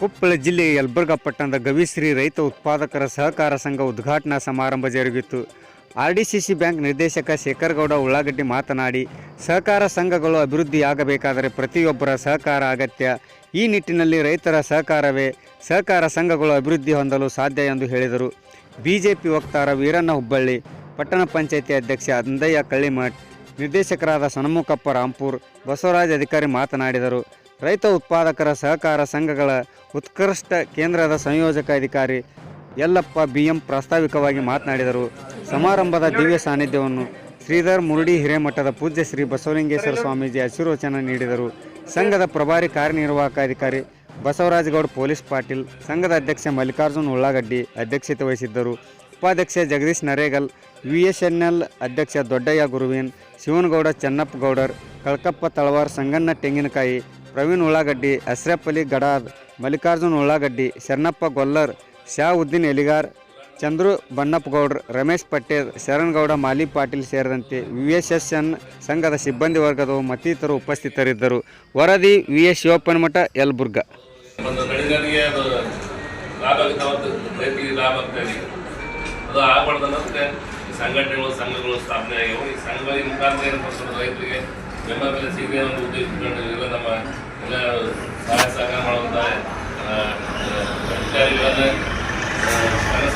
ಕೊಪ್ಪಳ ಜಿಲ್ಲೆಯ ಯಲಬುರ್ಗಾ ಪಟ್ಟಣದ ಗವಿಶ್ರೀ ರೈತ ಉತ್ಪಾದಕರ ಸಹಕಾರ ಸಂಘ ಉದ್ಘಾಟನಾ ಸಮಾರಂಭ ಜರುಗಿತು. ಆರ್ಡಿಸಿಸಿ ಬ್ಯಾಂಕ್ ನಿರ್ದೇಶಕ ಶೇಖರಗೌಡ ಉಳ್ಳಾಗಡ್ಡಿ ಮಾತನಾಡಿ, ಸಹಕಾರ ಸಂಘಗಳು ಅಭಿವೃದ್ಧಿಯಾಗಬೇಕಾದರೆ ಪ್ರತಿಯೊಬ್ಬರ ಸಹಕಾರ ಅಗತ್ಯ. ಈ ನಿಟ್ಟಿನಲ್ಲಿ ರೈತರ ಸಹಕಾರವೇ, ಸಹಕಾರ ಸಂಘಗಳು ಅಭಿವೃದ್ಧಿ ಹೊಂದಲು ಸಾಧ್ಯ ಎಂದು ಹೇಳಿದರು. ಬಿಜೆಪಿ ವಕ್ತಾರ ವೀರಣ್ಣ ಹುಬ್ಬಳ್ಳಿ, ಪಟ್ಟಣ ಪಂಚಾಯಿತಿ ಅಧ್ಯಕ್ಷ ಅಂದಯ್ಯ ಕಳ್ಳಿಮಠ್, ನಿರ್ದೇಶಕರಾದ ಸಣ್ಮುಖಪ್ಪ ರಾಂಪುರ್, ಬಸವರಾಜ್ ಅಧಿಕಾರಿ ಮಾತನಾಡಿದರು. ರೈತ ಉತ್ಪಾದಕರ ಸಹಕಾರ ಸಂಘಗಳ ಉತ್ಕೃಷ್ಟ ಕೇಂದ್ರದ ಸಂಯೋಜಕ ಅಧಿಕಾರಿ ಯಲ್ಲಪ್ಪ ಬಿ ಎಂ ಪ್ರಾಸ್ತಾವಿಕವಾಗಿ ಮಾತನಾಡಿದರು. ಸಮಾರಂಭದ ದಿವ್ಯ ಸಾನ್ನಿಧ್ಯವನ್ನು ಶ್ರೀಧರ್ ಮುರುಡಿ ಹಿರೇಮಠದ ಪೂಜ್ಯ ಶ್ರೀ ಬಸವಲಿಂಗೇಶ್ವರ ಸ್ವಾಮೀಜಿ ಆಶೀರ್ವಚನ ನೀಡಿದರು. ಸಂಘದ ಪ್ರಭಾರಿ ಕಾರ್ಯನಿರ್ವಾಹಕ ಅಧಿಕಾರಿ ಬಸವರಾಜಗೌಡ, ಪೊಲೀಸ್ ಪಾಟೀಲ್, ಸಂಘದ ಅಧ್ಯಕ್ಷ ಮಲ್ಲಿಕಾರ್ಜುನ್ ಉಳ್ಳಾಗಡ್ಡಿ ಅಧ್ಯಕ್ಷತೆ ವಹಿಸಿದ್ದರು. ಉಪಾಧ್ಯಕ್ಷ Jagadish Naregal V S N L ಅಧ್ಯಕ್ಷ ದೊಡ್ಡಯ್ಯ ಗುರುವೇನ್, ಶಿವನಗೌಡ ಚನ್ನಪ್ಪಗೌಡರ್ ಕಳಕಪ್ಪ ತಳವಾರ್, ಸಂಗಣ್ಣ ತೆಂಗಿನಕಾಯಿ ಪ್ರವೀಣ್ ಉಳ್ಳಾಗಡ್ಡಿ ಅಶ್ರಫ್ ಅಲಿ ಗಡಾದ್ ಮಲ್ಲಿಕಾರ್ಜುನ್ ಉಳ್ಳಾಗಡ್ಡಿ, ಶರಣಪ್ಪ ಗೊಲ್ಲರ್ ಶಾ ಉದ್ದೀನ್ ಎಲಿಗಾರ್, ಚಂದ್ರು ಬಣ್ಣಪ್ಪಗೌಡ್ರ ರಮೇಶ್ ಪಟೇಲ್, ಶರಣ್ಗೌಡ, ಮಾಲಿ ಪಾಟೀಲ್ ಸೇರಿದಂತೆ ವಿ ಎಸ್ ಎಸ್ ಎನ್ ಸಂಘದ ಸಿಬ್ಬಂದಿ ವರ್ಗದವರು ಮತ್ತಿತರರು ಉಪಸ್ಥಿತರಿದ್ದರು. ವರದಿ ವಿ ಎಸ್ ಶಿವಪ್ಪನಮಠ, ಯಲಬುರ್ಗಾ. ಸಂಘಟನೆಗಳು, ಸಂಘಗಳು ಸ್ಥಾಪನೆ ಈ ಮುಖಾಂತರ ಏನಪ್ಪ ರೈತರಿಗೆ ಬೆಂಬಲ ಬೆಲೆ ಸಿಗದೆ ಒಂದು ಉದ್ದೇಶ ಇಟ್ಕೊಂಡು ಎಲ್ಲ ನಮ್ಮ ಎಲ್ಲ ಸಹಾಯ ಸಹಕಾರ ಮಾಡುವಂಥ ಅಧಿಕಾರಿಗಳನ್ನು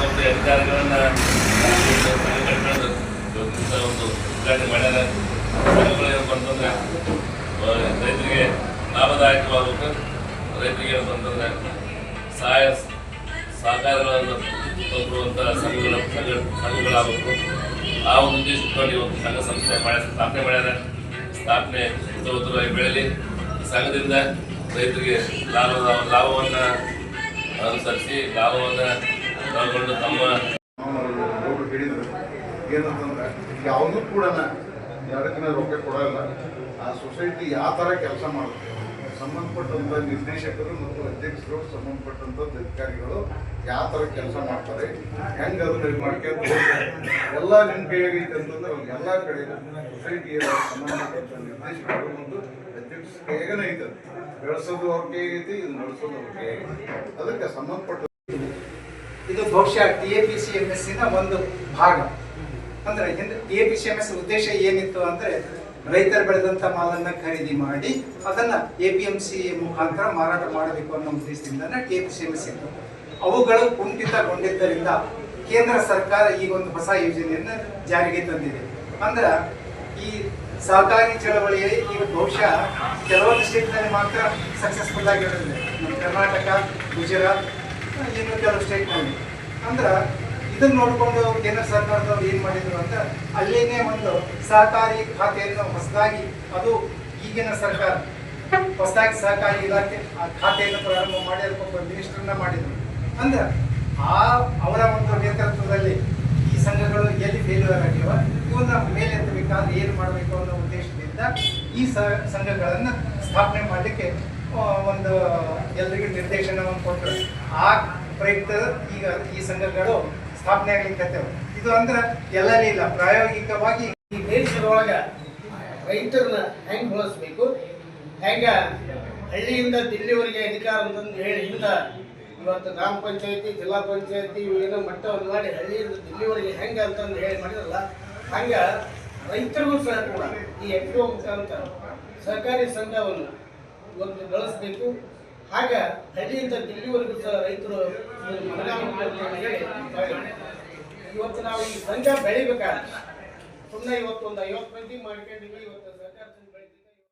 ಸಂಸ್ಥೆ ಅಧಿಕಾರಿಗಳನ್ನ ಕಟ್ಕೊಂಡು ಒಂದು ಉದ್ಘಾಟನೆ ಮಾಡ್ಯಾರ. ಏನಪ್ಪ ಅಂತಂದ್ರೆ ರೈತರಿಗೆ ಲಾಭದಾಯಕವಾಗಬೇಕು ರೈತರಿಗೆ ಏನಪ್ಪ ಅಂತಂದ್ರೆ ಸಹಾಯ ಸಹಕಾರಗಳನ್ನು ಕೊಡುವಂಥ ಸಂಘಗಳ ಸಂಘ ಸಂಘಗಳಾಗಬೇಕು. ಆ ಒಂದು ಉದ್ದೇಶ ಇಟ್ಕೊಂಡು ಇವತ್ತು ಸಂಘ ಸಂಸ್ಥೆ ಮಾಡ್ಯಾರ, ಸ್ಥಾಪನೆ ಮಾಡ್ಯಾರ. ಸ್ಥಾಪನೆ ಉತ್ತಮವಾಗಿ ಬೆಳೆಯಲಿ ಸಂಘದಿಂದ ರೈತರಿಗೆ ಲಾಭದ ಲಾಭವನ್ನು ಅನುಸರಿಸಿ ಲಾಭವನ್ನು ತಗೊಂಡು ತಮ್ಮ ಏನಂತಂದ್ರೆ ಯಾವುದೂ ಕೂಡ ಯಾರಕ್ಕೆ ರೊಕ್ಕ ಕೊಡಲ್ಲ. ಆ ಸೊಸೈಟಿ ಯಾವ ಥರ ಕೆಲಸ ಮಾಡುತ್ತೆ? ಸಂಬಂಧಪಟ್ಟಂಥ ನಿರ್ದೇಶಕರು ಮತ್ತು ಅಧ್ಯಕ್ಷರು, ಸಂಬಂಧಪಟ್ಟಂತ ಅಧಿಕಾರಿಗಳು ಯಾವ ಥರ ಕೆಲಸ ಮಾಡ್ತಾರೆ, ಹೆಂಗೆ ಅದನ್ನ ಮಾಡ್ಕೊಂಡು. ಎಲ್ಲ ನಿಮ್ಮ ಕೈಯಾಗೈತೆ ಅಂತಂದ್ರೆ ಅವ್ರಿಗೆ ಎಲ್ಲ ಕಡೆ ಸೊಸೈಟಿಯ ಸಂಬಂಧಪಟ್ಟ ನಿರ್ದೇಶಕರು ಮತ್ತು ಅಧ್ಯಕ್ಷ ಕೈಯಾಗನೇ ಐತೆ. ಬೆಳೆಸೋದು ಅವ್ರ ಕೈಯಾಗೈತಿ ಇದು ನಡೆಸೋದು ಅವ್ರ ಅದಕ್ಕೆ ಸಂಬಂಧಪಟ್ಟ ಇದು ಬಹುಶಃ T A P C M ಎಸ್ನ ಒಂದು ಭಾಗ ಅಂದ್ರೆ T A P C M S ಉದ್ದೇಶ ಏನಿತ್ತು ಅಂದ್ರೆ ರೈತರು ಬೆಳೆದಂತ ಮಾಲನ್ನ ಖರೀದಿ ಮಾಡಿ ಅದನ್ನ ಎ ಪಿ ಎಂ ಸಿ ಮುಖಾಂತರ ಮಾರಾಟ ಮಾಡಬೇಕು ಅನ್ನೋ ಉದ್ದೇಶದಿಂದ T A P C M ಅವುಗಳು ಕುಂಠಿತಗೊಂಡಿದ್ದರಿಂದ ಕೇಂದ್ರ ಸರ್ಕಾರ ಈ ಒಂದು ಹೊಸ ಯೋಜನೆಯನ್ನ ಜಾರಿಗೆ ತಂದಿದೆ. ಅಂದ್ರ ಈ ಸಹಕಾರಿ ಚಳವಳಿಯಲ್ಲಿ ಈಗ ಬಹುಶಃ ಕೆಲವೊಂದು ಸ್ಟೇಟ್ನಲ್ಲಿ ಮಾತ್ರ ಸಕ್ಸಸ್ಫುಲ್ ಆಗಿರುತ್ತದೆ ನಮ್ಮ ಕರ್ನಾಟಕ, ಗುಜರಾತ್, ಇನ್ನು ಕೆಲವು ಸ್ಟೇಟ್ನಲ್ಲಿ. ಅಂದ್ರೆ ಇದನ್ನ ನೋಡಿಕೊಂಡು ಕೇಂದ್ರ ಸರ್ಕಾರದವ್ರು ಏನ್ ಮಾಡಿದ್ರು ಅಂತ ಅಲ್ಲೇನೆ ಒಂದು ಸಹಕಾರಿ ಖಾತೆಯನ್ನು ಹೊಸದಾಗಿ, ಅದು ಈಗಿನ ಸರ್ಕಾರ, ಹೊಸದಾಗಿ ಸಹಕಾರಿ ಇಲಾಖೆ ಆ ಖಾತೆಯನ್ನು ಪ್ರಾರಂಭ ಮಾಡಿ ಅದಕ್ಕೊಬ್ಬ ಮಿನಿಸ್ಟರ್ನ ಮಾಡಿದ್ರು. ಅಂದ್ರೆ ಆ ಅವರ ಒಂದು ನೇತೃತ್ವದಲ್ಲಿ ಈ ಸಂಘಗಳು ಎಲ್ಲಿ ಫೇಲ್ಯೂರ್ ಆಗಿವ ಇವನ್ನ ಮೇಲೆತ್ತಬೇಕಾದ್ರೆ ಏನು ಮಾಡಬೇಕು ಅನ್ನೋ ಉದ್ದೇಶದಿಂದ ಈ ಸಂಘಗಳನ್ನ ಸ್ಥಾಪನೆ ಮಾಡಲಿಕ್ಕೆ ಒಂದು ಎಲ್ರಿಗೂ ನಿರ್ದೇಶನವನ್ನು ಕೊಟ್ಟರು ಆ ಪ್ರಯುಕ್ತ ಈಗ ಈ ಸಂಘಗಳು ಸ್ಥಾಪನೆ ಆಗ್ಲಿಕ್ಕೆ ಇದು ಅಂದ್ರೆ ಎಲ್ಲರೂ ಇಲ್ಲ. ಪ್ರಾಯೋಗಿಕವಾಗಿ ಈ ದೇಶದೊಳಗ ರೈತರನ್ನ ಹೆಂಗ್ ಬಳಸಬೇಕು? ಹೆಂಗ ಹಳ್ಳಿಯಿಂದ ದಿಲ್ಲಿವರೆಗೆ ಅಧಿಕಾರ ಅಂತಂದು ಹೇಳಿ ಹಿಂದ ಇವತ್ತು ಗ್ರಾಮ ಪಂಚಾಯತಿ, ಜಿಲ್ಲಾ ಪಂಚಾಯತಿ ಏನೋ ಮಟ್ಟವನ್ನು ಮಾಡಿ ಹಳ್ಳಿಯಿಂದ ದಿಲ್ಲಿವರೆಗೆ ಹೆಂಗ ಅಂತಂದು ಹೇಳಿ ಮಾಡಿರಲ್ಲ ಹಂಗ ರೈತರಿಗೂ ಸಹ ಕೂಡ ಈ ಎಫ್ ಮುಖಾಂತರ ಸಹಕಾರಿ ಸಂಘವನ್ನು ಇವತ್ತು ಬೆಳೆಸಬೇಕು. ಹಾಗ ಹಳ್ಳಿಯಿಂದ ದಿಲ್ಲಿವರೆಗೂ ಸಹ ರೈತರು. ಇವತ್ತು ನಾವು ಈ ಸಂಜೆ ಬೆಳಿಬೇಕಾದ್ರೆ ಸುಮ್ಮನೆ ಇವತ್ತು ಒಂದು ಐವತ್ತು ಮಂದಿ ಮಾಡ್ಕೊಂಡಿವಿ ಇವತ್ತು